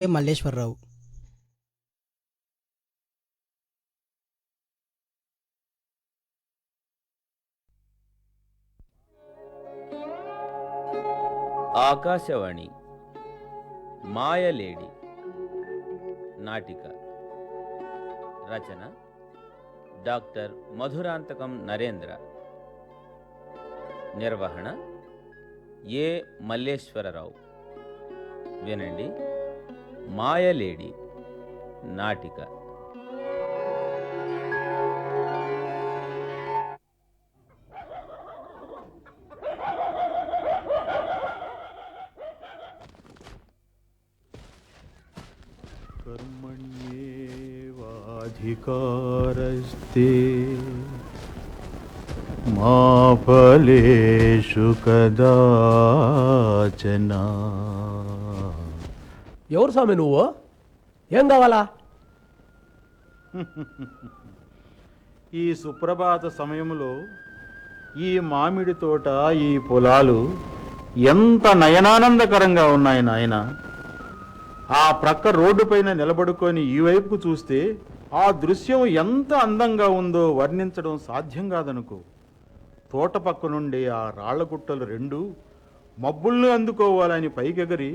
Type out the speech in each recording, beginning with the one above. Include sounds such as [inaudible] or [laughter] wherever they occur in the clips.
మల్లేశ్వరరావు? ఆకాశవాణి మాయలేడి నాటిక రచన డాక్టర్ మధురాంతకం నరేంద్ర నిర్వహణ ఏ మల్లేశ్వరరావు వినండి. మాయలేడి నాటిక कर्मण्येवाधिकारस्ते మా ఫలేషు కదాచన ఎవరు స్వామి నువ్వు? ఏం కావాలా? [laughs] ఈ సుప్రభాత సమయంలో ఈ మామిడి తోట ఈ పొలాలు ఎంత నయనానందకరంగా ఉన్నాయి నాయన. ఆ ప్రక్క రోడ్డు పైన నిలబడుకొని ఈ వైపుకు చూస్తే ఆ దృశ్యం ఎంత అందంగా ఉందో వర్ణించడం సాధ్యం కాదనుకో. తోట పక్క నుండి ఆ రాళ్ళ గుట్టలు రెండు మబ్బుల్ని అందుకోవాలని పైకెగరి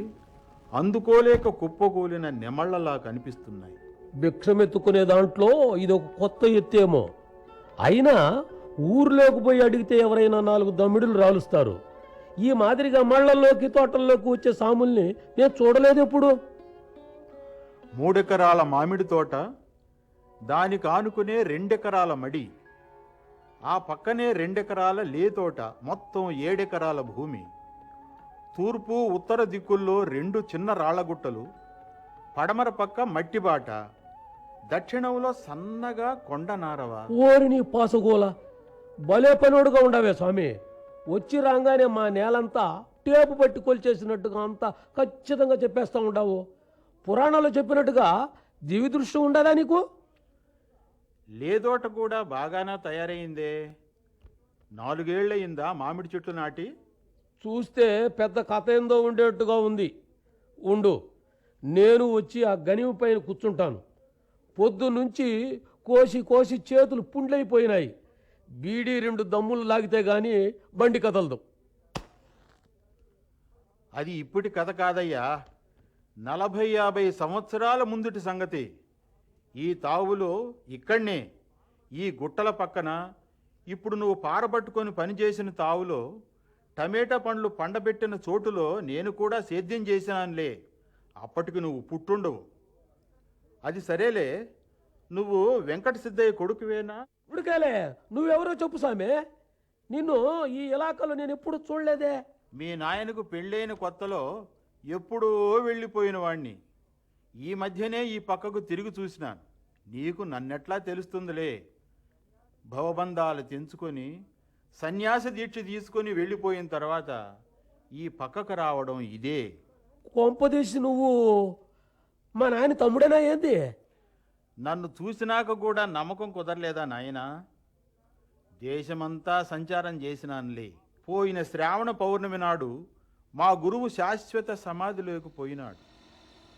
అందుకోలేక కుప్పకూలిన నెమళ్ళలా కనిపిస్తున్నాయి. భిక్షమెత్తుకునే దాంట్లో ఇది ఒక కొత్త ఎత్తేమో. అయినా ఊర్లోకి పోయి అడిగితే ఎవరైనా నాలుగు దమ్మిడులు రాలుస్తారు. ఈ మాదిరిగా మళ్ళల్లోకి తోటల్లోకి వచ్చే సాముల్ని నేను చూడలేదు ఎప్పుడు. మూడెకరాల మామిడి తోట దానికి ఆనుకునే రెండెకరాల మడి ఆ పక్కనే రెండెకరాల లేతోట మొత్తం ఏడెకరాల భూమి. తూర్పు ఉత్తర దిక్కుల్లో రెండు చిన్న రాళ్ళగుట్టలు పడమర పక్క మట్టిబాట దక్షిణంలో సన్నగా కొండ నారవ. ఓరిని పాసగోల భలే పనోడుగా ఉండవే స్వామి. వచ్చి రాగానే మా నేలంతా టేపు పట్టి కొలిచేసినట్టుగా అంతా ఖచ్చితంగా చెప్పేస్తా ఉండవు. పురాణాలు చెప్పినట్టుగా దివి దృష్టి ఉండదా నీకు? లేదోట కూడా బాగానే తయారైందే. నాలుగేళ్ళయిందా మామిడి చెట్లు నాటి. చూస్తే పెద్ద కథ ఏందో ఉండేట్టుగా ఉంది. ఉండు నేను వచ్చి ఆ గనివి పైన కూర్చుంటాను. పొద్దు నుంచి కోసి కోసి చేతులు పుండ్లైపోయినాయి. బీడీ రెండు దమ్ములు లాగితే గాని బండి కదలదు. అది ఇప్పటి కథ కాదయ్యా. నలభై యాభై సంవత్సరాల ముందుటి సంగతి. ఈ తావులో ఇక్కడనే ఈ గుట్టల పక్కన ఇప్పుడు నువ్వు పారబట్టుకొని పనిచేసిన తావులో టమేటా పండ్లు పండబెట్టిన చోటులో నేను కూడా సేద్యం చేశానులే అప్పటికి నువ్వు పుట్టుండవు. అది సరేలే. నువ్వు వెంకట సిద్ధయ్య కొడుకువేనా? ఇప్పటికేలే నువ్వెవరో చెప్పు సామే. నిన్ను ఈ ఇలాకాలో నేను ఎప్పుడు చూడలేదే? మీ నాయనకు పెళ్ళైన కొత్తలో ఎప్పుడో వెళ్ళిపోయిన వాణ్ణి. ఈ మధ్యనే ఈ పక్కకు తిరిగి చూసినాను. నీకు నన్నెట్లా తెలుస్తుందిలే. భవబంధాలు తెంచుకొని సన్యాస దీక్ష తీసుకొని వెళ్ళిపోయిన తర్వాత ఈ పక్కకు రావడం ఇదే. కొంపదీసి నువ్వు మా నాయన తమ్ముడేనా ఏంది? నన్ను చూసినాక కూడా నమ్మకం కుదరలేదా నాయనా? దేశమంతా సంచారం చేసినానులే. పోయిన శ్రావణ పౌర్ణమి నాడు మా గురువు శాశ్వత సమాధిలోకి పోయినాడు.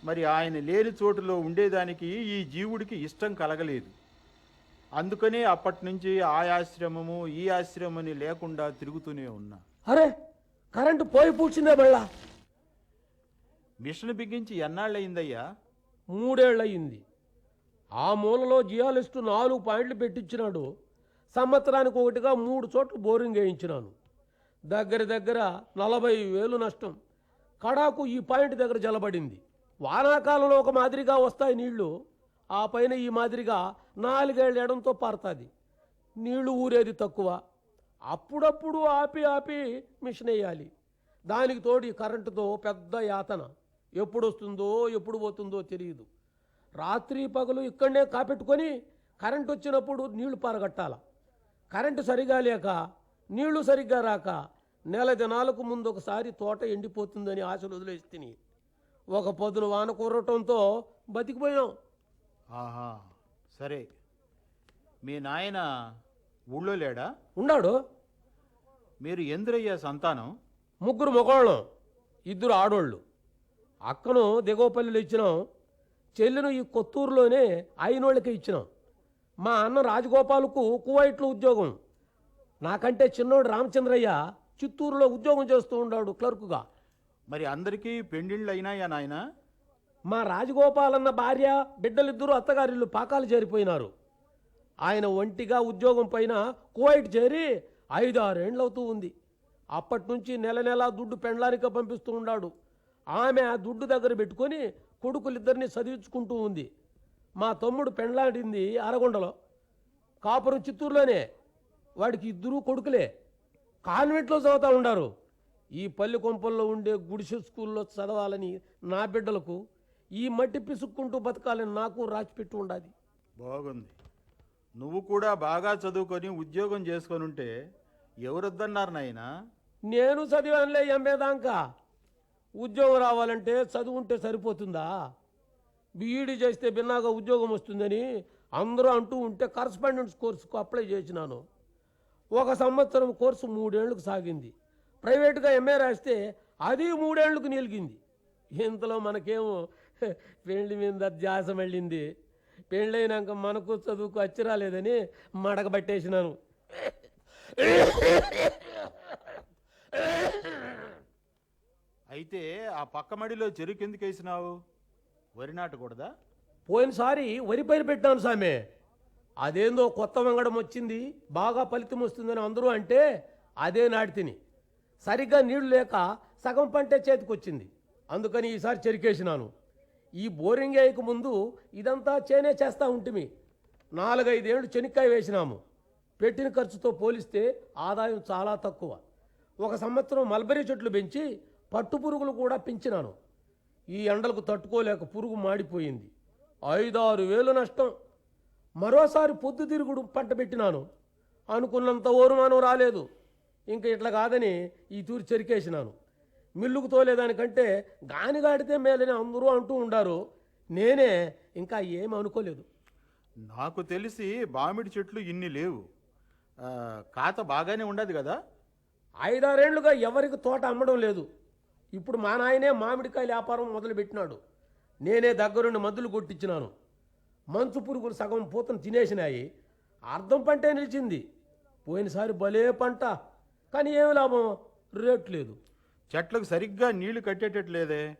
మరి ఆయన లేని చోటులో ఉండేదానికి ఈ జీవుడికి ఇష్టం కలగలేదు. అందుకనే అప్పటి నుంచి ఆ ఆశ్రమము ఈ ఆశ్రమని లేకుండా తిరుగుతూనే ఉన్నా. అరే కరెంటు పోయి పూడ్చిందే మళ్ళా మిషన్ బిగించి ఎన్నాళ్ళయిందయ్యా? మూడేళ్ళయింది ఆ మూలలో జియాలిస్టు నాలుగు పాయింట్లు పెట్టించినాడు. సంవత్సరానికి ఒకటిగా మూడు చోట్ల బోరింగ్ వేయించినాను. దగ్గర దగ్గర నలభై వేలు నష్టం. కడాకు ఈ పాయింట్ దగ్గర జలబడింది. వానాకాలంలో ఒక మాదిరిగా వస్తాయి నీళ్ళు. ఆ పైన ఈ మాదిరిగా నాలుగేళ్ళు ఎడంతో పారుతుంది. నీళ్ళు ఊరేది తక్కువ. అప్పుడప్పుడు ఆపి ఆపి మిషన్ వేయాలి. దానికి తోడు కరెంటుతో పెద్ద యాతన. ఎప్పుడు వస్తుందో ఎప్పుడు పోతుందో తెలియదు. రాత్రి పగలు ఇక్కడనే కాపెట్టుకొని కరెంటు వచ్చినప్పుడు నీళ్ళు పారగట్టాల. కరెంటు సరిగా లేక నీళ్ళు సరిగ్గా రాక నెల దినాలకు ముందు ఒకసారి తోట ఎండిపోతుందని ఆశలు వదిలేసి ఒక పొద్దున వాన కూరటంతో బతికిపోయాం. ఆహా సరే. మీ నాయన ఊళ్ళో లేడా? ఉన్నాడు. మీరు ఎందురయ్యా సంతానం? ముగ్గురు మగవాళ్ళం ఇద్దరు ఆడోళ్ళు. అక్కను దిగోపల్లిలో ఇచ్చినాం. చెల్లెను ఈ కొత్తూరులోనే అయినోళ్ళకి ఇచ్చినాం. మా అన్న రాజగోపాల్కు కువైట్లో ఉద్యోగం. నాకంటే చిన్నోడు రామచంద్రయ్య చిత్తూరులో ఉద్యోగం చేస్తూ ఉన్నాడు క్లర్కుగా. మరి అందరికీ పెండిళ్ళు అయినాయా నాయనా? మా రాజగోపాల్ అన్న భార్య బిడ్డలిద్దరూ అత్తగారిల్లు పాకాలు చేరిపోయినారు ఆయన ఒంటిగా ఉద్యోగం పైన కువైట్ చేరి ఐదు ఆరేండ్లవుతూ ఉంది. అప్పటి నుంచి నెల నెల దుడ్డు పెండ్లానిక పంపిస్తూ ఉన్నాడు ఆమె ఆ దుడ్డు దగ్గర పెట్టుకొని కొడుకులిద్దరిని చదివించుకుంటూ ఉంది. మా తమ్ముడు పెండ్లాడింది అరగొండలో. కాపురం చిత్తూరులోనే. వాడికి ఇద్దరు కొడుకులే. కాన్వెంట్లో చదువుతూ ఉండారు. ఈ పల్లె కొంపల్లో ఉండే గుడిసె స్కూల్లో చదవాలని నా బిడ్డలకు ఈ మట్టి పిసుక్కుంటూ బతకాలని నాకు రాసిపెట్టి ఉండాది. బాగుంది. నువ్వు కూడా బాగా చదువుకొని ఉద్యోగం చేసుకొని ఉంటే ఎవరొద్దన్నారు నాయనా? నేను చదివానులే ఎంఏదాకా ఉద్యోగం రావాలంటే చదువుంటే సరిపోతుందా? బీఈడీ చేస్తే భిన్నాగా ఉద్యోగం వస్తుందని అందరూ అంటూ ఉంటే కరస్పాండెన్స్ కోర్సుకు అప్లై చేసినాను. ఒక సంవత్సరం కోర్సు మూడేళ్ళకు సాగింది. ప్రైవేట్గా ఎంఏ రాస్తే అది మూడేళ్ళకు నిలిగింది. ఇంతలో మనకేమో హె, పెళ్ళి మీద ధ్యాస వెళ్ళింది పెళ్ళైనాక మనకు చదువుకు అచ్చి రాలేదని మడకబట్టేసినాను. అయితే ఆ పక్క మడిలో చెరుకు ఎందుకు వేసినావు? వరి నాటకూడదా? పోయినసారి వరి పైరు పెట్టాను సామె. అదేందో కొత్త వంగడం వచ్చింది బాగా ఫలితం వస్తుందని అందరూ అంటే అదే నాటి తిని. సరిగ్గా నీళ్ళు లేక సగం పంటే చేతికొచ్చింది. అందుకని ఈసారి చెరికేసినాను. ఈ బోరింగ్ వేయక ముందు ఇదంతా చేనే చేస్తూ ఉంటిమి. నాలుగైదేళ్ళు చెనిక్కాయ వేసినాము. పెట్టిన ఖర్చుతో పోలిస్తే ఆదాయం చాలా తక్కువ. ఒక సంవత్సరం మల్బరీ చెట్లు పెంచి పట్టు పురుగులు కూడా పెంచినాను. ఈ ఎండలకు తట్టుకోలేక పురుగు మాడిపోయింది. ఐదారు వేలు నష్టం. మరోసారి పొద్దు తిరుగుడు పంట పెట్టినాను. అనుకున్నంత ఓరుమానం రాలేదు. ఇంక ఇట్లా కాదని ఈ తూరి చెరికేసినాను. మిల్లుకు తోలేదానికంటే గానిగాడితే మేలని అందరూ అంటూ ఉండారు. నేనే ఇంకా ఏమి అనుకోలేదు. నాకు తెలిసి బామిడి చెట్లు ఇన్ని లేవు. కాత బాగానే ఉండదు కదా? ఐదారేళ్ళుగా ఎవరికి తోట అమ్మడం లేదు. ఇప్పుడు మా నాయనే మామిడికాయల వ్యాపారం మొదలుపెట్టినాడు. నేనే దగ్గరుండి మందులు కొట్టించినాను. మంచు పురుగులు సగం పూతను తినేసినాయి. అర్ధం పంటే నిలిచింది. పోయినసారి భలే పంట. కానీ ఏమి లాభం? రేటు లేదు. చెట్లకు సరిగ్గా నీళ్ళు కట్టేటట్లేదే.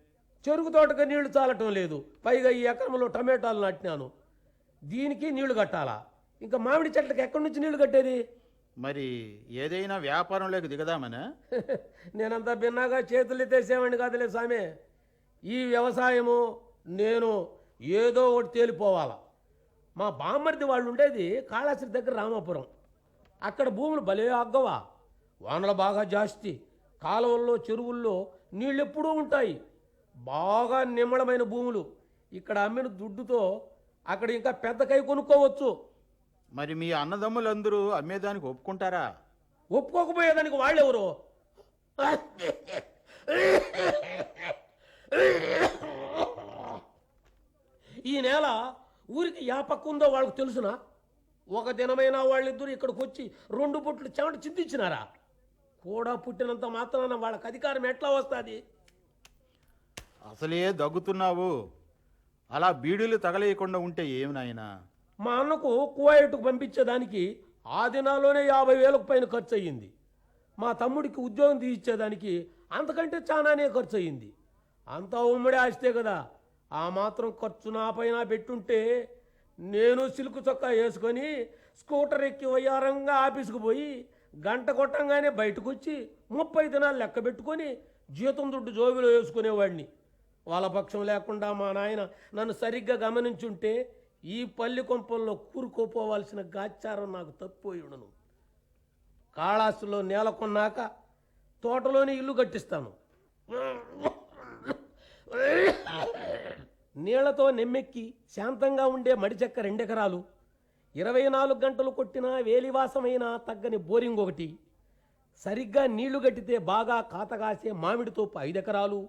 చెరుకు తోటగా నీళ్ళు చాలటం లేదు. పైగా ఈ ఎకరంలో టమాటాలు నాటినాను. దీనికి నీళ్ళు కట్టాలా? ఇంకా మామిడి చెట్లకి ఎక్కడి నుంచి నీళ్ళు కట్టేది? మరి ఏదైనా వ్యాపారంలోకి దిగదామనా? [laughs] నేనంతా భిన్నాగా చేతులు ఎత్తేసేవాడిని కాదులే సామె ఈ వ్యవసాయము నేను ఏదో ఒకటి తేలిపోవాలా. మా బామ్మర్ది వాళ్ళు ఉండేది కాళాశ్రీ దగ్గర రామాపురం. అక్కడ భూములు భలే అగ్గవా. వానలు బాగా జాస్తి. కాలువల్లో చెరువుల్లో నీళ్ళు ఎప్పుడూ ఉంటాయి. బాగా నిమ్మళమైన భూములు. ఇక్కడ అమ్మిన దుడ్డుతో అక్కడ ఇంకా పెద్ద కై కొనుక్కోవచ్చు. మరి మీ అన్నదమ్ములందరూ అమ్మేదానికి ఒప్పుకుంటారా? ఒప్పుకోకపోయేదానికి వాళ్ళెవరు? ఈ నేల ఊరికి యా పక్క ఉందో వాళ్ళకు తెలుసునా? ఒక దినమైనా వాళ్ళిద్దరూ ఇక్కడికి వచ్చి రెండు పుట్లు చెమట చిందించినారా కూడా పుట్టినంత మాత్రాన వాళ్ళకి అధికారం ఎట్లా వస్తుంది? అసలే దగ్గుతున్నావు. అలా బీడీలు తగలేయకుండా ఉంటే ఏమి నాయనా? మా అన్నకు కువైట్కు పంపించేదానికి ఆ దినాల్లోనే యాభై వేలకు పైన ఖర్చు అయ్యింది మా తమ్ముడికి ఉద్యోగం తీయించేదానికి అంతకంటే చాలానే ఖర్చు అయ్యింది అంతా ఉమ్మడి ఆస్తే కదా. ఆ మాత్రం ఖర్చు నా పైన పెట్టుంటే నేను సిల్క్ చొక్కా వేసుకొని స్కూటర్ ఎక్కి వయ్యారంగా ఆఫీస్కి పోయి గంట కొట్టంగానే బయటకు వచ్చి ముప్పై దినాలు లెక్క పెట్టుకొని జీతం దుడ్డు జోబిలో వేసుకునేవాడిని. వాళ్ళ పక్షం లేకుండా మా నాయన నన్ను సరిగ్గా గమనించుంటే ఈ పల్లి కొంపల్లో కూరుకోపోవాల్సిన గాచారం నాకు తప్పిపోయి ఉండను. కాళాసులో నేల కొన్నాక తోటలోనే ఇల్లు కట్టిస్తాను. నీళ్ళతో నెమ్మెక్కి శాంతంగా ఉండే మడిచెక్క రెండెకరాలు ఇరవై నాలుగు గంటలు కొట్టిన వేలివాసమైన తగ్గని బోరింగ్ ఒకటి. సరిగ్గా నీళ్ళు గట్టితే బాగా కాతగాసే మామిడి తోపు ఐదెకరాలు.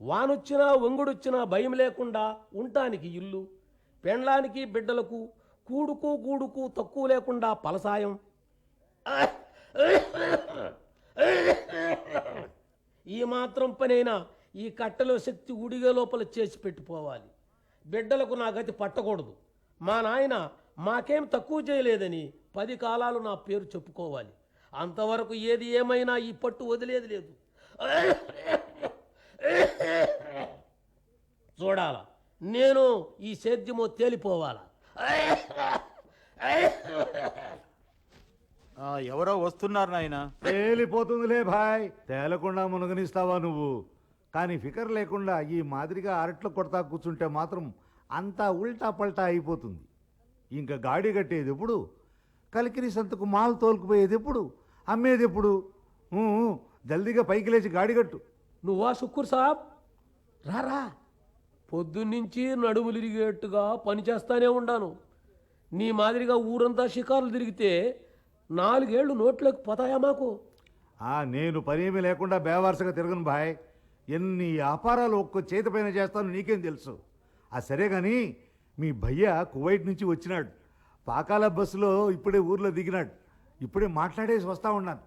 వానొచ్చినా వంగుడొచ్చినా భయం లేకుండా ఉండటానికి ఇల్లు. పెండ్లానికి బిడ్డలకు కూడుకు గూడుకు తక్కువ లేకుండా పలసాయం. ఈ మాత్రం పనైనా ఈ కట్టెలో శక్తి ఉడిగే లోపల చేసి పెట్టిపోవాలి బిడ్డలకు నా గతి పట్టకూడదు. మా నాయన మాకేం తక్కువ చేయలేదని పది కాలాలు నా పేరు చెప్పుకోవాలి. అంతవరకు ఏది ఏమైనా ఈ పట్టు వదిలేది లేదు. చూడాలా నేను ఈ సేద్యమో తేలిపోవాలా? ఆ, ఎవరో వస్తున్నారు నాయనా. తేలిపోతుందిలే భాయ్. తేలకుండా మునగనిస్తావా నువ్వు? కానీ ఫికర్ లేకుండా ఈ మాదిరిగా అరట్లు కొడతా కూర్చుంటే మాత్రం అంతా ఉల్టా పల్టా అయిపోతుంది. ఇంకా గాడి కట్టేది ఎప్పుడు? కలికిరి సంతకు మాల్ తోలుకుపోయేది ఎప్పుడు? అమ్మేది ఎప్పుడు? జల్దీగా పైకి లేచి గాడి కట్టు. నువ్వా శుక్కుర్ సాబ్? రారా పొద్దున్నుంచి నడుములు ఇరిగేట్టుగా పని చేస్తానే ఉండాను. నీ మాదిరిగా ఊరంతా షికారులు తిరిగితే నాలుగేళ్ళు నోట్లోకి పోతాయా మాకు? ఆ నేను పనేమీ లేకుండా బేవారసగా తిరగను భాయ్ ఎన్ని వ్యాపారాలు ఒక్క చేతి పైన చేస్తాను నీకేం తెలుసు. ఆ సరే కానీ మీ భయ్య కువైట్ నుంచి వచ్చినాడు. పాకాల బస్సులో ఇప్పుడే ఊర్లో దిగినాడు. ఇప్పుడే మాట్లాడేసి వస్తా ఉన్నాను.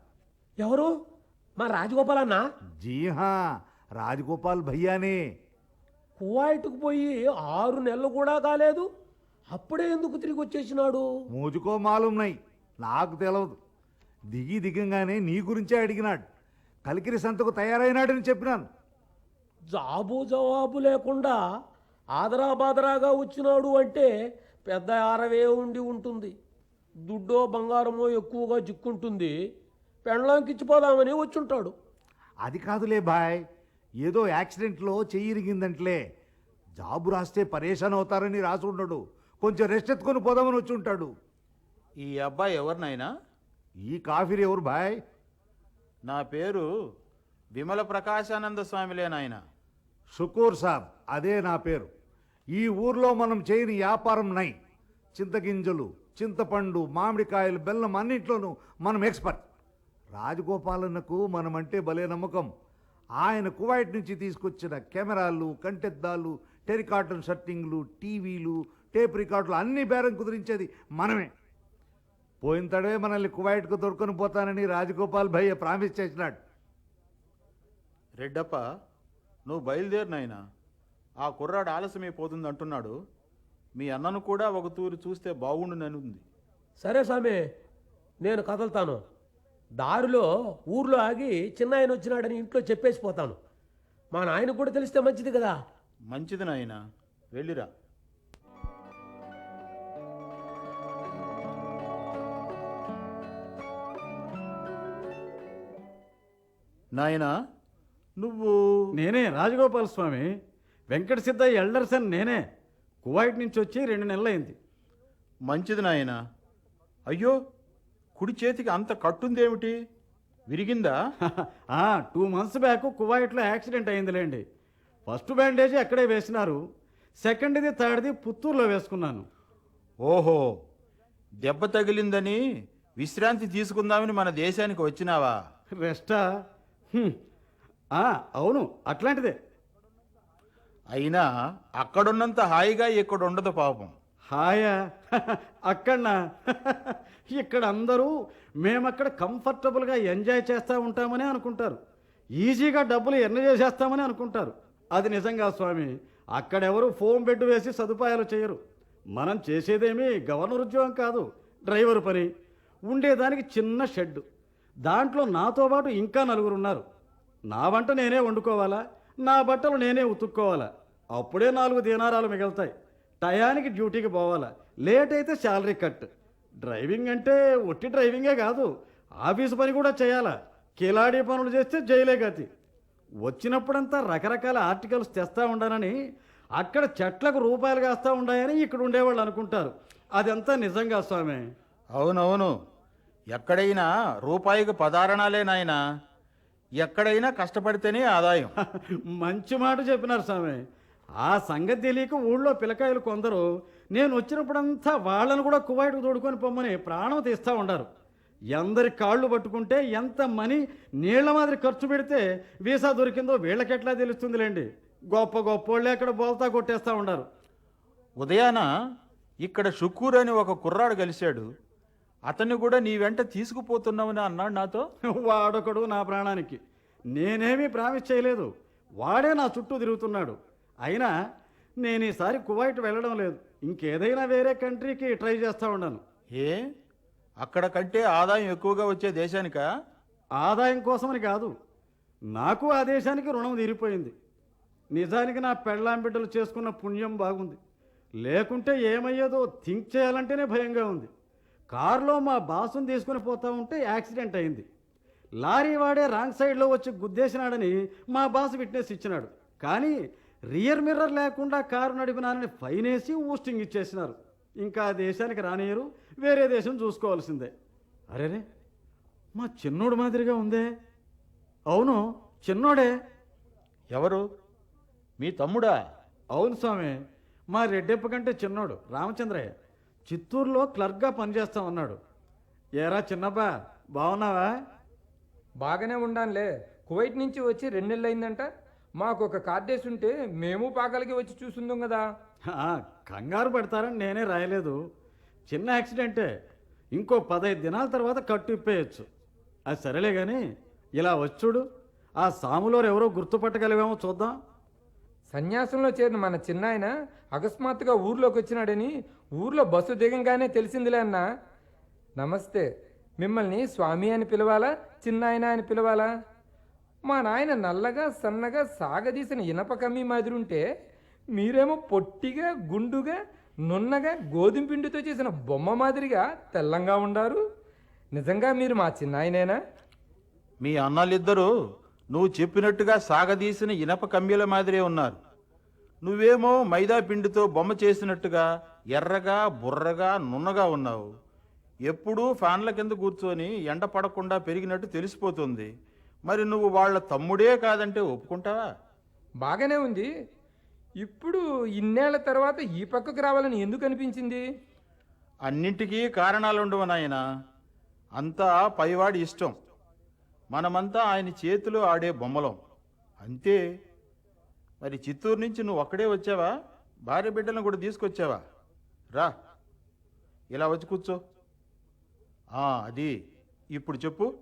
ఎవరు? మా రాజగోపాల్ అన్న? జీహా రాజగోపాల్ భయ్యానే. కువైట్కు పోయి ఆరు నెలలు కూడా కాలేదు. అప్పుడే ఎందుకు తిరిగి వచ్చేసినాడు? మోజుకో మాలున్నాయి నాకు తెలవదు. దిగి దిగంగానే నీ గురించే అడిగినాడు. కలికిరి సంతకు తయారైనాడని చెప్పినాను. జాబు జవాబు లేకుండా ఆదరాబాదరాగా వచ్చినాడు అంటే పెద్ద ఆరవే ఉండి ఉంటుంది. దుడ్డో బంగారమో ఎక్కువగా చిక్కుంటుంది. పెండ్లాంకిచ్చిపోదామని వచ్చుంటాడు. అది కాదులే బాయ్. ఏదో యాక్సిడెంట్లో చెయ్యి ఇరిగిందంట్లే. జాబు రాస్తే పరేషాన్ అవుతారని రాసి ఉండడు కొంచెం రెస్ట్ ఎత్తుకొని పోదామని వచ్చి ఉంటాడు ఈ అబ్బాయి ఎవరు నాయనా ఈ కాఫీలు ఎవరు బాయ్? నా పేరు విమల ప్రకాశానంద స్వామిలే నాయన. షుకూర్ సాబ్ అదే నా పేరు. ఈ ఊర్లో మనం చేయని వ్యాపారం నై. చింతగింజలు చింతపండు మామిడికాయలు బెల్లం అన్నింటిలోనూ మనం ఎక్స్పర్ట్. రాజగోపాలన్నకు మనమంటే భలే నమ్మకం. ఆయన కువైట్ నుంచి తీసుకొచ్చిన కెమెరాలు కంటెద్దాలు టెరికాటన్ షర్టింగ్లు టీవీలు టేప్ రికార్డులు అన్ని బేరం కుదిరించేది మనమే. పోయిన తడవే మనల్ని కువైట్కు దొరుకుని పోతానని రాజగోపాల్ భయ్య ప్రామిస్ చేసినాడు. రెడ్డప్ప నువ్వు బయలుదేరు నాయనా. ఆ కుర్రాడు ఆలస్యమైపోతుంది అంటున్నాడు మీ అన్నను కూడా ఒక తూరి చూస్తే బాగుండునని ఉంది సరే స్వామి నేను కదలుతాను. దారిలో ఊర్లో ఆగి చిన్న ఆయన వచ్చినాడని ఇంట్లో చెప్పేసి పోతాను. మా నాయనకు కూడా తెలిస్తే మంచిది కదా. మంచిది నాయనా వెళ్ళిరా. నాయనా నువ్వు నేనే రాజగోపాల స్వామి. వెంకట సిద్ధయ్య ఎల్డర్సన్ నేనే. కువైట్ నుంచి వచ్చి రెండు నెలలైంది. మంచిది నాయనా. అయ్యో కుడి చేతికి అంత కట్టుందేమిటి? విరిగిందా? టూ మంత్స్ బ్యాక్ కువైట్లో యాక్సిడెంట్ అయిందిలేండి. ఫస్ట్ బ్యాండేజ్ అక్కడే వేసినారు. సెకండ్ది థర్డ్ది పుత్తూరులో వేసుకున్నాను. ఓహో దెబ్బ తగిలిందని విశ్రాంతి తీసుకుందామని మన దేశానికి వచ్చినావా? రెస్టా? అవును అట్లాంటిదే. అయినా అక్కడున్నంత హాయిగా ఇక్కడ ఉండదు పాపం. హాయా? [laughs] అక్కడనా? [laughs] ఇక్కడ అందరూ మేమక్కడ కంఫర్టబుల్గా ఎంజాయ్ చేస్తూ ఉంటామని అనుకుంటారు. ఈజీగా డబ్బులు ఎర్న చేసేస్తామని అనుకుంటారు. అది నిజంగా స్వామి అక్కడెవరు ఫోన్ బెడ్ వేసి సదుపాయాలు చేయరు. మనం చేసేదేమీ గవర్నర్ ఉద్యోగం కాదు డ్రైవర్ పని. ఉండేదానికి చిన్న షెడ్ దాంట్లో నాతో పాటు ఇంకా నలుగురు ఉన్నారు నా వంట నేనే వండుకోవాలా? నా బట్టలు నేనే ఉతుక్కోవాలా? అప్పుడే నాలుగు దీనారాలు మిగులుతాయి. టయానికి డ్యూటీకి పోవాలా? లేట్ అయితే శాలరీ కట్. డ్రైవింగ్ అంటే ఒట్టి డ్రైవింగే కాదు. ఆఫీస్ పని కూడా చేయాలా? కిలాడీ పనులు చేస్తే జైలే గతి. వచ్చినప్పుడంతా రకరకాల ఆర్టికల్స్ తెస్తా ఉండానని అక్కడ చెట్లకు రూపాయలు కాస్తూ ఉండాయని ఇక్కడ ఉండేవాళ్ళు అనుకుంటారు. అదంతా నిజంగా స్వామి? అవునవును. ఎక్కడైనా రూపాయికి పదారణాలే నాయనా. ఎక్కడైనా కష్టపడితేనే ఆదాయం. [laughs] మంచి మాట చెప్పినారు స్వామి. ఆ సంగతి తెలియక ఊళ్ళో పిల్లకాయలు కొందరు నేను వచ్చినప్పుడంతా వాళ్ళను కూడా కువైట్కు తోడుకొని పొమ్మని ప్రాణం తీస్తూ ఉండారు. ఎందరి కాళ్ళు పట్టుకుంటే ఎంత మనీ నీళ్ళ మాదిరి ఖర్చు పెడితే వీసా దొరికిందో వీళ్ళకెట్లా తెలుస్తుందిలేండి. గొప్ప గొప్పోళ్ళే అక్కడ బోల్తా కొట్టేస్తూ ఉండారు. ఉదయాన ఇక్కడ షుక్కూర్ అని ఒక కుర్రాడు కలిశాడు. అతన్ని కూడా నీ వెంట తీసుకుపోతున్నామని అన్నాడు నాతో? వాడొకడు నా ప్రాణానికి. నేనేమీ ప్రామిస్ చేయలేదు. వాడే నా చుట్టూ తిరుగుతున్నాడు. అయినా నేను ఈసారి కువైట్ వెళ్ళడం లేదు. ఇంకేదైనా వేరే కంట్రీకి ట్రై చేస్తూ ఉన్నాను ఏ? అక్కడ కంటే ఆదాయం ఎక్కువగా వచ్చే దేశానికా? ఆదాయం కోసమని కాదు. నాకు ఆ దేశానికి రుణం తీరిపోయింది. నిజానికి నా పెళ్ళాం బిడ్డలు చేసుకున్న పుణ్యం బాగుంది. లేకుంటే ఏమయ్యేదో థింక్ చేయాలంటేనే భయంగా ఉంది. కారులో మా బాసుని తీసుకుని పోతా ఉంటే యాక్సిడెంట్ అయింది. లారీ వాడే రాంగ్ సైడ్లో వచ్చి గుద్దేసినాడని మా బాస్ విట్నెస్ ఇచ్చినాడు. కానీ రియర్ మిర్రర్ లేకుండా కారు నడిపినానని ఫైన్ వేసి ఊస్టింగ్ ఇచ్చేసినారు. ఇంకా ఆ దేశానికి రానియరు వేరే దేశం చూసుకోవాల్సిందే. అరేరే మా చిన్నోడు మాదిరిగా ఉందే? అవును చిన్నోడే. ఎవరు? మీ తమ్ముడా? అవును స్వామి మా రెడ్డెప్ప కంటే చిన్నోడు రామచంద్రయ్య. చిత్తూరులో క్లర్క్గా పనిచేస్తా ఉన్నాడు. ఏరా చిన్నబ్బా బాగున్నావా? బాగానే ఉండానులే. కువైట్ నుంచి వచ్చి రెండు నెలలు అయిందంట మాకు ఒక కార్డేసి ఉంటే మేము పాకలకి వచ్చి చూసుందాం కదా. ఆ, కంగారు పడతారని నేనే రాయలేదు. చిన్న యాక్సిడెంటే. ఇంకో పదహైదు దినాల తర్వాత కట్టు ఇప్పేయచ్చు. అది సరేలే కానీ ఇలా వచ్చుడు ఆ సాములోరు ఎవరో గుర్తుపట్టగలిగామో చూద్దాం. సన్యాసంలో చేరిన మన చిన్నాయన అకస్మాత్తుగా ఊర్లోకి వచ్చినాడని ఊర్లో బస్సు దిగంగానే తెలిసిందిలే అన్న. నమస్తే మిమ్మల్ని స్వామి అని పిలవాలా చిన్నాయన అని పిలవాలా? మా నాయన నల్లగా సన్నగా సాగదీసిన ఇనప కమ్మి మాదిరి ఉంటే మీరేమో పొట్టిగా గుండుగా నున్నగా గోధుమ పిండితో చేసిన బొమ్మ మాదిరిగా తెల్లంగా ఉండారు. నిజంగా మీరు మా చిన్నాయనేనా? మీ అన్నలిద్దరూ నువ్వు చెప్పినట్టుగా సాగదీసిన ఇనప కమ్మిల మాదిరే ఉన్నారు. నువ్వేమో మైదా పిండితో బొమ్మ చేసినట్టుగా ఎర్రగా బుర్రగా నున్నగా ఉన్నావు. ఎప్పుడూ ఫ్యాన్ల కింద కూర్చొని ఎండ పడకుండా పెరిగినట్టు తెలిసిపోతుంది. మరి నువ్వు వాళ్ళ తమ్ముడే కాదంటే ఒప్పుకుంటావా? బాగానే ఉంది. ఇప్పుడు ఇన్నేళ్ళ తర్వాత ఈ పక్కకు రావాలని ఎందుకు అనిపించింది? అన్నింటికీ కారణాలుండవు నాయన. అంతా పైవాడి ఇష్టం. మనమంతా ఆయన చేతిలో ఆడే బొమ్మలం. అంతే. మరి చిత్తూరు నుంచి నువ్వు ఒక్కడే వచ్చావా? భార్య బిడ్డలను కూడా తీసుకొచ్చావా? రా. ఇలా వచ్చి కూర్చో. ఆ, అది. ఇప్పుడు చెప్పు.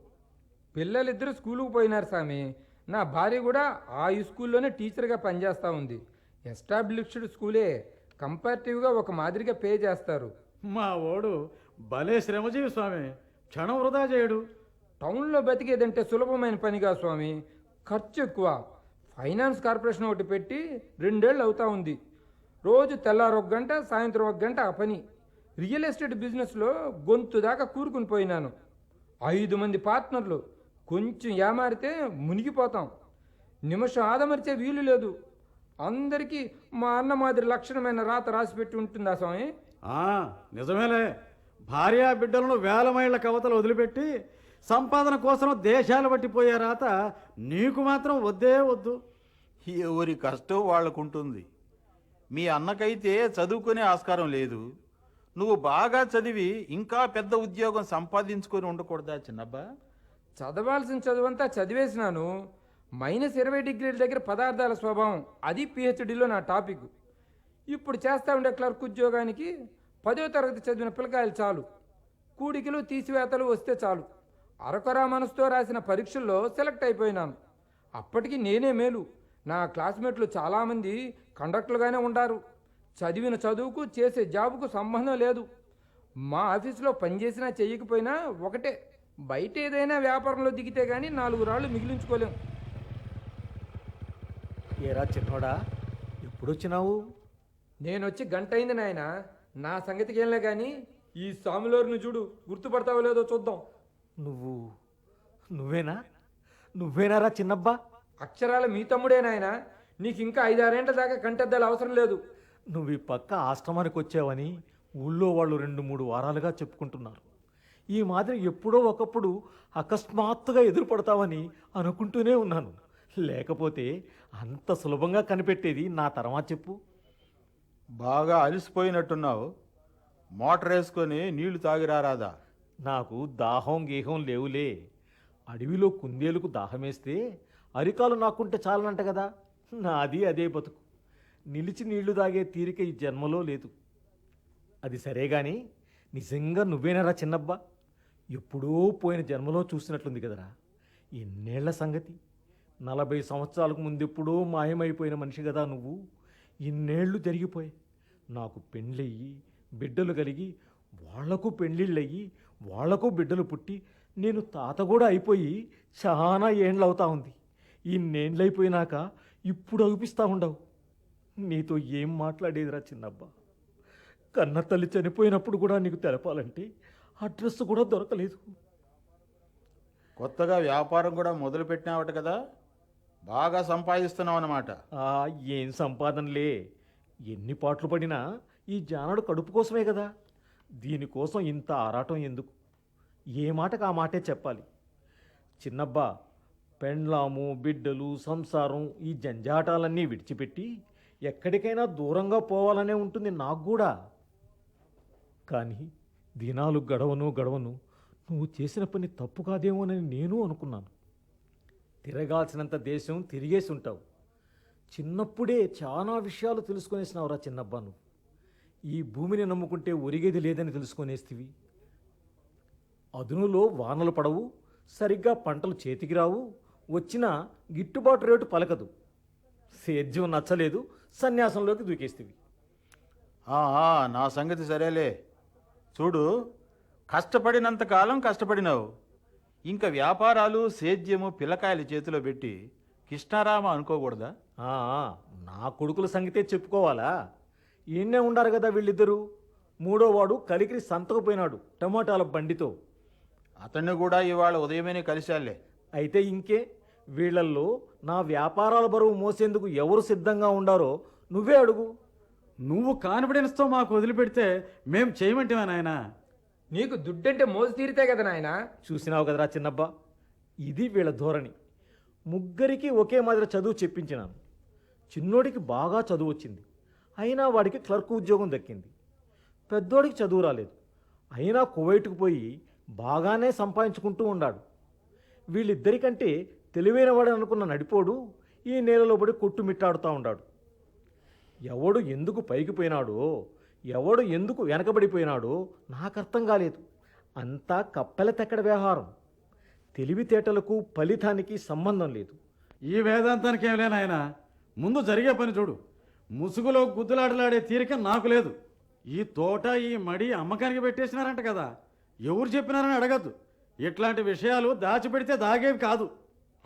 పిల్లలిద్దరూ స్కూలుకు పోయినారు స్వామి నా భార్య కూడా ఆ ఈ స్కూల్లోనే టీచర్గా పనిచేస్తూ ఉంది. ఎస్టాబ్లిష్డ్ స్కూలే. కంపారిటివ్గా ఒక మాదిరిగా పే చేస్తారు. మా ఓడు భలే శ్రమజీవి స్వామి. క్షణం వృధా చేయడు. టౌన్లో బతికేదంటే సులభమైన పనిగా స్వామి. ఖర్చు ఎక్కువ. ఫైనాన్స్ కార్పొరేషన్ ఒకటి పెట్టి రెండేళ్ళు అవుతా ఉంది. రోజు తెల్లారు ఒక గంట సాయంత్రం ఒక గంట ఆ పని. రియల్ ఎస్టేట్ బిజినెస్లో గొంతు దాకా కూరుకుని పోయినాను. ఐదు మంది పార్ట్నర్లు. కొంచెం ఏమారితే మునిగిపోతాం. నిమిషం ఆదమరిచే వీలు లేదు. అందరికీ మా అన్న మాదిరి లక్షణమైన రాత రాసిపెట్టి ఉంటుందా స్వామి? నిజమేలే. భార్యా బిడ్డలను వేల మైళ్ళ కవతలు వదిలిపెట్టి సంపాదన కోసం దేశాలు పట్టిపోయే రాత నీకు మాత్రం వద్దే వద్దు. ఎవరి కష్టం వాళ్ళకుంటుంది. మీ అన్నకైతే చదువుకునే ఆస్కారం లేదు. నువ్వు బాగా చదివి ఇంకా పెద్ద ఉద్యోగం సంపాదించుకొని ఉండకూడదా చిన్నబ్బా? చదవాల్సిన చదువంతా చదివేసినాను. మైనస్ ఇరవై డిగ్రీల దగ్గర పదార్థాల స్వభావం అది పిహెచ్డిలో నా టాపిక్. ఇప్పుడు చేస్తా ఉండే క్లర్క్ ఉద్యోగానికి పదో తరగతి చదివిన పిల్లకాయలు చాలు. కూడికలు తీసివేతలు వస్తే చాలు. అరకొరా మనసుతో రాసిన పరీక్షల్లో సెలెక్ట్ అయిపోయినాను. అప్పటికి నేనే మేలు. నా క్లాస్మేట్లు చాలామంది కండక్టర్లుగానే ఉండారు. చదివిన చదువుకు చేసే జాబుకు సంబంధం లేదు. మా ఆఫీసులో పనిచేసినా చెయ్యకపోయినా ఒకటే బయట ఏదైనా వ్యాపారంలో దిగితే కానీ నాలుగు రాళ్ళు మిగిలించుకోలేం. ఏరా చిన్నోడా ఎప్పుడొచ్చినావు నేను వచ్చి గంట అయింది నాయన. నా సంగతికి ఏంలే కానీ ఈ సాములోరుని చూడు గుర్తుపడతావో లేదో చూద్దాం. నువ్వు నువ్వేనా? నువ్వేనారా చిన్నబ్బా? అక్షరాల మీ తమ్ముడే నాయన. నీకు ఇంకా ఐదారేండ్ల దాకా కంటెద్దాలు అవసరం లేదు. నువ్వు ఈ పక్క ఆశ్రమానికి వచ్చావని ఊళ్ళో వాళ్ళు రెండు మూడు వారాలుగా చెప్పుకుంటున్నారు. ఈ మాదిరి ఎప్పుడో ఒకప్పుడు అకస్మాత్తుగా ఎదురుపడతావని అనుకుంటూనే ఉన్నాను. లేకపోతే అంత సులభంగా కనిపెట్టేది నా తర్వాత చెప్పు. బాగా అలసిపోయినట్టున్నావు. మోటార్ వేసుకొని నీళ్ళు తాగిరారాదా? నాకు దాహం గేహం లేవులే. అడవిలో కుందేలుకు దాహమేస్తే అరికాలు నాకుంటే చాలనంట కదా. నాది అదే బతుకు. నిలిచి నీళ్ళు తాగే తీరిక ఈ జన్మలో లేదు. అది సరే గాని నిజంగా నువ్వేనరా చిన్నబ్బా? ఎప్పుడో పోయిన జన్మలో చూసినట్లుంది కదరా. ఎన్నేళ్ళ సంగతి? నలభై సంవత్సరాలకు ముందెప్పుడో మాయమైపోయిన మనిషి కదా నువ్వు. ఇన్నేళ్ళు జరిగిపోయాయి. నాకు పెళ్ళయ్యి బిడ్డలు కలిగి వాళ్ళకు పెళ్ళిళ్ళయ్యి వాళ్ళకు బిడ్డలు పుట్టి నేను తాత కూడా అయిపోయి చాలా ఏండ్లు అవుతా ఉంది. ఇన్నేండ్లైపోయినాక ఇప్పుడు అగుపిస్తా ఉండవు. నీతో ఏం మాట్లాడేదిరా చిన్నబ్బా? కన్న తల్లి చనిపోయినప్పుడు కూడా నీకు తెలపాలంటే అడ్రస్ కూడా దొరకలేదు. కొత్తగా వ్యాపారం కూడా మొదలు పెట్టినావట కదా? బాగా సంపాదిస్తున్నావు అన్నమాట. ఆ ఏం సంపాదనలే? ఎన్ని పాటలు పడినా ఈ జానడు కడుపు కోసమే కదా? దీనికోసం ఇంత ఆరాటం ఎందుకు? ఏ మాటకు ఆ మాటే చెప్పాలి. చిన్నబ్బా పెండ్లాము బిడ్డలు సంసారం ఈ జంజాటాలన్నీ విడిచిపెట్టి ఎక్కడికైనా దూరంగా పోవాలనే ఉంటుంది నాకు కూడా. కానీ దినాలు గడవను గడవను నువ్వు చేసిన పని తప్పు కాదేమోనని నేను అనుకున్నాను. తిరగాల్సినంత దేశం తిరిగేసి ఉంటావు. చిన్నప్పుడే చాలా విషయాలు తెలుసుకునేసినావురా చిన్నబ్బా నువ్వు. ఈ భూమిని నమ్ముకుంటే ఒరిగేది లేదని తెలుసుకునేస్తివి. అదునులో వానలు పడవు సరిగ్గా పంటలు చేతికి రావు వచ్చిన గిట్టుబాటు రేటు పలకదు. సేద్యం నచ్చలేదు సన్యాసంలోకి దూకేస్తివి. నా సంగతి సరేలే. చూడు కష్టపడినంత కాలం కష్టపడినావు. ఇంకా వ్యాపారాలు సేద్యము పిల్లకాయల చేతిలో పెట్టి కృష్ణారామ అనుకోకూడదా? నా కొడుకుల సంగతే చెప్పుకోవాలా? ఈయన్నే ఉండారు కదా వీళ్ళిద్దరూ. మూడోవాడు కలికిరి సంతకు పోయినాడు టమాటాల బండితో. అతన్ని కూడా ఇవాళ ఉదయమే కలిశాలే అయితే ఇంకే వీళ్ళల్లో నా వ్యాపారాల బరువు మోసేందుకు ఎవరు సిద్ధంగా ఉండారో నువ్వే అడుగు. నువ్వు కాన్ఫిడెన్స్తో మాకు వదిలిపెడితే మేం చేయమంటేవా నాయనా? నీకు దుడ్డంటే మోజు తీరితే కదా నాయనా? చూసినావు కదరా చిన్నబ్బా. ఇది వీళ్ళ ధోరణి. ముగ్గురికి ఒకే మాదిరి చదువు చెప్పించినాను. చిన్నోడికి బాగా చదువు వచ్చింది. అయినా వాడికి క్లర్క్ ఉద్యోగం దక్కింది. పెద్దోడికి చదువు రాలేదు. అయినా కువైట్కు పోయి బాగానే సంపాదించుకుంటూ ఉన్నాడు వీళ్ళిద్దరికంటే తెలివైనవాడు అనుకున్న నడిపోడు ఈ నేలలో పడి కొట్టుమిట్టాడుతూ ఉన్నాడు ఎవడు ఎందుకు పైకి పోయినాడో ఎవడు ఎందుకు వెనకబడిపోయినాడో నాకు అర్థం కాలేదు. అంతా కప్పెల తెక్కడ వ్యవహారం. తెలివితేటలకు ఫలితానికి సంబంధం లేదు. ఈ వేదాంతానికి ఏం లేనాయన? ముందు జరిగే పని చూడు. ముసుగులో గుద్దులాటలాడే తీరిక నాకు లేదు. ఈ తోట ఈ మడి అమ్మకానికి పెట్టేసినారంట కదా. ఎవరు చెప్పినారని అడగద్దు. ఇట్లాంటి విషయాలు దాచిపెడితే దాగేవి కాదు.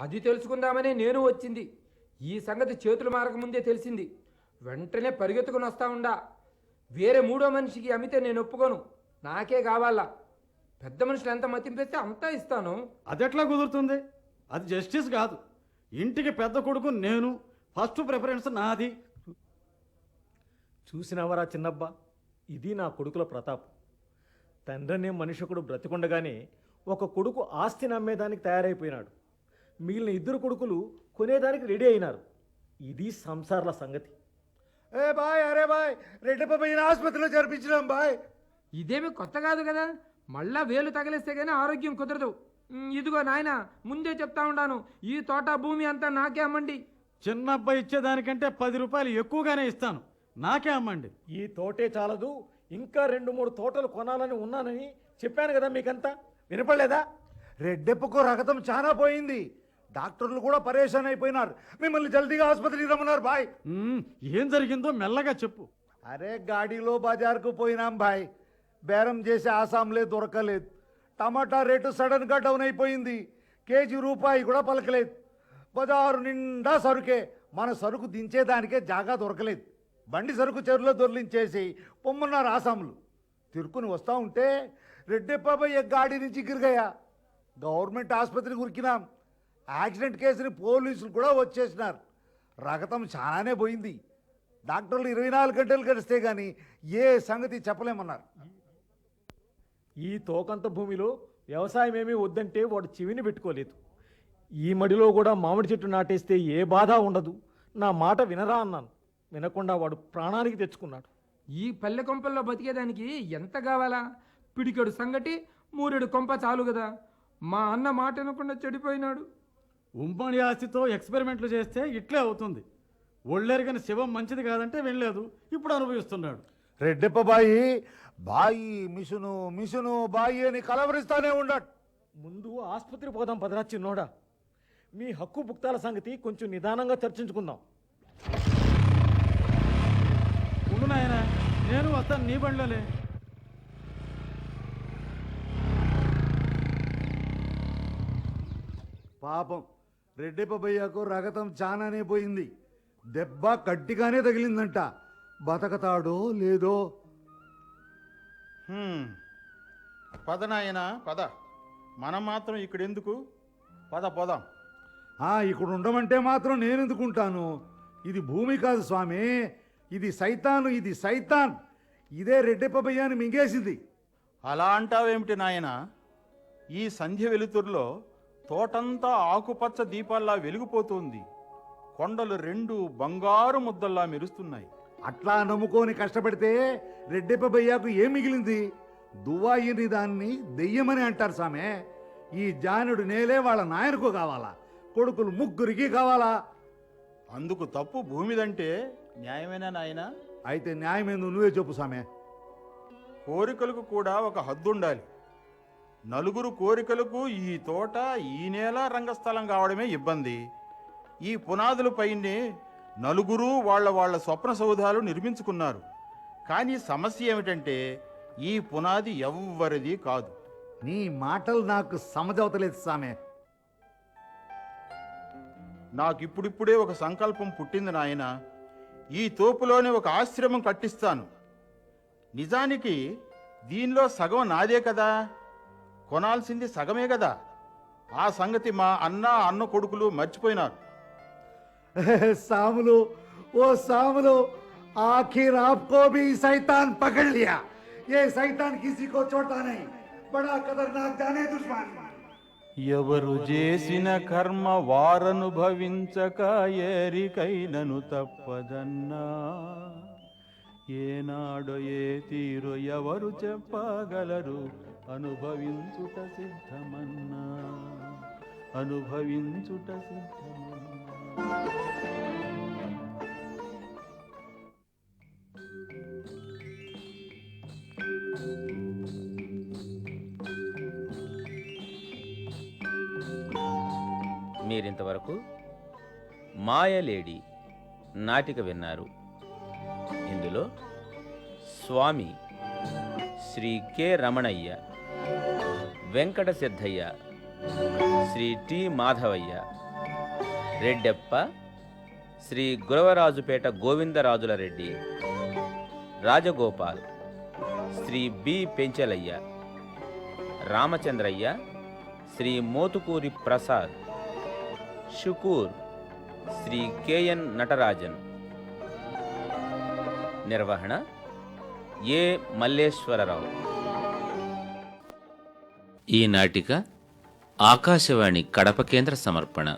అది తెలుసుకుందామని నేను వచ్చింది. ఈ సంగతి చేతులు మారకముందే తెలిసింది. వెంటనే పరిగెత్తుకుని వస్తా ఉండా. వేరే మూడో మనిషికి అమ్మితే నేను ఒప్పుకోను. నాకే కావాలా? పెద్ద మనుషులు ఎంత మతింపేస్తే అంతా ఇస్తాను. అదెట్లా కుదురుతుంది? అది జస్టిస్ కాదు. ఇంటికి పెద్ద కొడుకు నేను. ఫస్ట్ ప్రిఫరెన్స్ నాది. చూసినావరా చిన్నబ్బా? ఇది నా కొడుకుల ప్రతాపం. తండ్రనే మనిషి ఒకడు బ్రతికుండగానే ఒక కొడుకు ఆస్తి నమ్మేదానికి తయారైపోయినాడు. మిగిలిన ఇద్దరు కొడుకులు కొనేదానికి రెడీ అయినారు. ఇది సంసారాల సంగతి. ఏ బాయ్ అరే బాయ్ రెడ్డప్ప పోయిన ఆసుపత్రిలో చేర్పించినాం బాయ్. ఇదేమి కొత్త కాదు కదా? మళ్ళా వేలు తగిలేస్తే కానీ ఆరోగ్యం కుదరదు. ఉమ్, ఇదిగో నాయన ముందే చెప్తా ఉండాను. ఈ తోట భూమి అంతా నాకే అమ్మండి. చిన్న అబ్బాయి ఇచ్చేదానికంటే పది రూపాయలు ఎక్కువగానే ఇస్తాను. నాకే అమ్మండి. ఈ తోటే చాలదు ఇంకా రెండు మూడు తోటలు కొనాలని ఉన్నానని చెప్పాను కదా మీకంతా. వినపడలేదా? రెడ్డెప్పకు రగతం చాలా పోయింది. డాక్టర్లు కూడా పరేషాన్ అయిపోయినారు. మిమ్మల్ని జల్దీగా ఆసుపత్రికి రమ్మన్నారు బాయ్. మ్మ్, ఏం జరిగిందో మెల్లగా చెప్పు. అరే గాడిలో బజార్కు పోయినాం బాయ్. బేరం చేసే ఆసాంలే దొరకలేదు. టమాటా రేటు సడన్గా డౌన్ అయిపోయింది. కేజీ రూపాయి కూడా పలకలేదు. బజారు నిండా సరుకే. మన సరుకు దించేదానికే జాగా దొరకలేదు. బండి సరుకు చెరువులో దొర్లించేసి పొమ్మన్నారు ఆసాములు తిరుక్కుని వస్తూ ఉంటే రెడ్డెప్పాబయ్య గాడి నుంచి గిరిగయ్యా. గవర్నమెంట్ ఆసుపత్రికి ఉరికినాం యాక్సిడెంట్ కేసుని పోలీసులు కూడా వచ్చేసినారు. రగతం చాలానే పోయింది. డాక్టర్లు ఇరవై నాలుగు గంటలు గడిస్తే కానీ ఏ సంగతి చెప్పలేమన్నారు. ఈ తోకంత భూమిలో వ్యవసాయం ఏమీ వద్దంటే వాడు చెవిని పెట్టుకోలేదు. ఈ మడిలో కూడా మామిడి చెట్టు నాటేస్తే ఏ బాధ ఉండదు. నా మాట వినరా అన్నాను. వినకుండా వాడు ప్రాణానికి తెచ్చుకున్నాడు. ఈ పల్లె కొంపల్లో బతికేదానికి ఎంత కావాలా? పిడికెడు సంగటి మూరెడు కొంప చాలు కదా మా అన్న మాట వినకుండా చెడిపోయినాడు. ఉమ్మడి ఆస్తితో ఎక్స్పెరిమెంట్లు చేస్తే ఇట్లే అవుతుంది. ఒళ్ళెరగని శివం మంచిది కాదంటే వెళ్ళలేదు ఇప్పుడు అనుభవిస్తున్నాడు. రెడ్డెప్ప బాయి బాయి మిషను మిషను బాయి అని కలవరిస్తానే ఉన్నాడు ముందు ఆసుపత్రి పోదాం పదరా చిన్నోడా మీ హక్కు భుక్తాల సంగతి కొంచెం నిదానంగా చర్చించుకుందాం. నాయన నేను వస్తాను నీ బండ్లోనే. పాపం రెడ్డిపబయ్యకు రగతం చాలానే పోయింది. దెబ్బ గట్టిగానే తగిలిందంట. బతకతాడో లేదో? హ్మ్. పద నాయనా పద. మనం మాత్రం ఇక్కడెందుకు? పద పోదాం. ఆ ఇక్కడ ఉండమంటే మాత్రం నేను ఎందుకుంటాను ఇది భూమి కాదు స్వామి. ఇది సైతాను ఇది సైతాన్. ఇదే రెడ్డిపబయ్యాన్ని మింగేసింది. అలా అంటావేమిటి నాయనా? ఈ సంధ్య వెలుతురులో తోటంతా ఆకుపచ్చ దీపాల్లా వెలిగిపోతుంది. కొండలు రెండు బంగారు ముద్దల్లా మెరుస్తున్నాయి. అట్లా నమ్ముకొని కష్టపడితే రెడ్డిపబయ్యాకు ఏం మిగిలింది? దువ్వాయిని దాన్ని దెయ్యమని అంటారు సామె. ఈ జానుడు నేలే వాళ్ళ నాయనకు కావాలా? కొడుకులు ముగ్గురికి కావాలా? అందుకు తప్పు భూమిదంటే న్యాయమేనా నాయనా? అయితే న్యాయమేందు నువ్వే చెప్పు సామె. కోరికలకు కూడా ఒక హద్దుండాలి. నలుగురు కోరికలకు ఈ తోట ఈ నేల రంగస్థలం కావడమే ఇబ్బంది. ఈ పునాదులపైనే నలుగురు వాళ్ళ వాళ్ళ స్వప్న సౌధాలు నిర్మించుకున్నారు. కానీ సమస్య ఏమిటంటే ఈ పునాది ఎవ్వరిది కాదు. నీ మాటలు నాకు సమజవతలేదు సామె. నాకు ఇప్పుడిప్పుడే ఒక సంకల్పం పుట్టింది నాయన. ఈ తోపులోనే ఒక ఆశ్రమం కట్టిస్తాను. నిజానికి దీనిలో సగం నాదే కదా? కొనాల్సింది సగమే కదా? ఆ సంగతి మా అన్న అన్న కొడుకులు మర్చిపోయినారు. [laughs] సాములు ఓ సాములు ఆఖిర్ సైతాన్ పకడ్ ఏ సైతాన్ కిసి కో చోటా నహీ బడా కదర్నాక్ జానే దుష్మాన్. ఎవరు చేసిన కర్మ వారనుభవించక ఏరికైనను తప్పదన్నా. ఏనాడో ఏ తీరు ఎవరు చెప్పగలరు? అనుభవించుట సిద్ధమన్నా. అనుభవించుట సిద్ధమన్నా. మీరింతవరకు మాయలేడి నాటిక విన్నారు. ఇందులో Swami Shri K Ramanaiah Venkata Siddaiah Shri T Madhavaiah Reddeppa Shri Guravarajupeta Govindarajula Reddy Rajagopal Shri B Penchalaiah Ramachandraiah Shri Motukuri Prasad Shukur Shri K N Natarajan. నిర్వహణ ఏ మల్లేశ్వరరావు. ఈ నాటిక ఆకాశవాణి కడప కేంద్ర సమర్పణ.